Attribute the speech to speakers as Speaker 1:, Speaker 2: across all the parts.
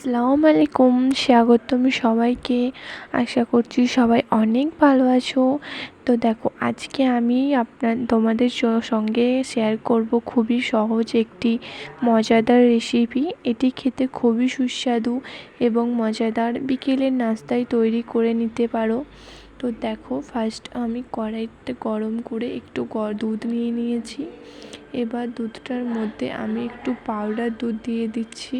Speaker 1: আসসালামু আলাইকুম, স্বাগতম সবাইকে। আশা করছি সবাই অনেক ভালো আছো। তো দেখো, আজকে আমি আপনার, তোমাদের সঙ্গে শেয়ার করব খুবই সহজ একটি মজাদার রেসিপি এটি খেতে খুবই সুস্বাদু এবং মজাদার। বিকেলের নাস্তায় তৈরি করে নিতে পারো। তো দেখো ফার্স্ট আমি কড়াইতে গরম করে একটু দুধ নিয়ে নিয়েছি। এবার দুধটার মধ্যে আমি একটু পাউডার দুধ দিয়ে দিচ্ছি।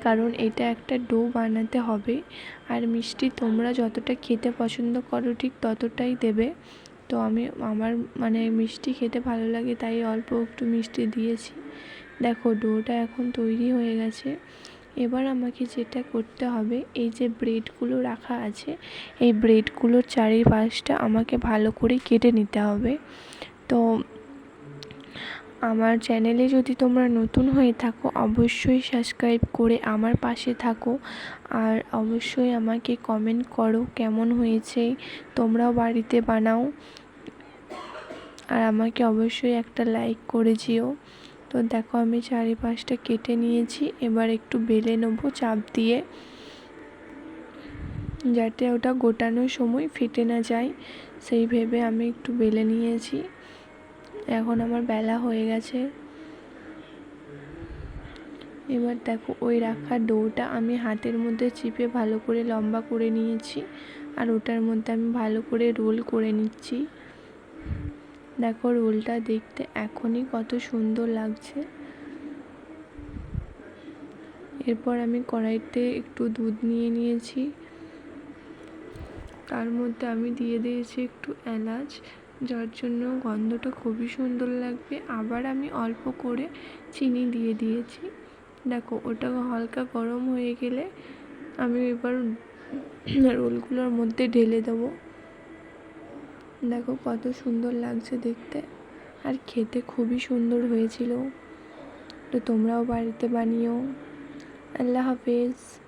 Speaker 1: কারণ এটা একটা ডো বানাতে হবে। আর মিষ্টি তোমরা যতটা খেতে পছন্দ করো ঠিক ততটাই দেবে। তো আমি, আমার মানে মিষ্টি খেতে ভালো লাগে তাই অল্প একটু মিষ্টি দিয়েছি। দেখো ডোটা এখন তৈরি হয়ে গেছে। এবার আমাকে যেটা করতে হবে, এই যে ব্রেডগুলো রাখা আছে, এই ব্রেডগুলোর চারিপাশটা আমাকে ভালো করে কেটে নিতে হবে। তো আমার চ্যানেলে যদি তোমরা নতুন হয়ে থাকো, অবশ্যই সাবস্ক্রাইব করে আমার পাশে থাকো। আর অবশ্যই আমাকে কমেন্ট করো কেমন হয়েছে তোমরাও বাড়িতে বানাও। আর আমাকে অবশ্যই একটা লাইক করে যেও। তো দেখো আমি চারিপাশটা কেটে নিয়েছি, এবার একটু বেলে নেব চাপ দিয়ে। যাতে ওটা গোটানোর সময় ফেটে না যায়, সেই ভেবে আমি একটু বেলে নিয়েছি। এখন আমার বেলা হয়ে গেছে। এবার দেখো, ওই রাখা ডোটা আমি হাতের মধ্যে চিপে ভালো করে লম্বা করে নিয়েছি আর ওটার মধ্যে আমি ভালো করে রোল করে নিচ্ছি। দেখো রোলটা দেখতে এখনই কত সুন্দর লাগছে। এরপর আমি কড়াইতে একটু দুধ নিয়ে নিয়েছি। তার মধ্যে আমি দিয়ে দিয়েছি একটু এলাচ যার জন্য গন্ধটা খুবই সুন্দর লাগবে। আবার আমি অল্প করে চিনি দিয়ে দিয়েছি। দেখো, ওটা হালকা গরম হয়ে গেলে আমি এবার রোলগুলোর মধ্যে ঢেলে দেবো। দেখো কত সুন্দর লাগছে দেখতে। আর খেতে খুবই সুন্দর হয়েছিল। তো তোমরাও বাড়িতে বানিও। আল্লাহ হাফেজ।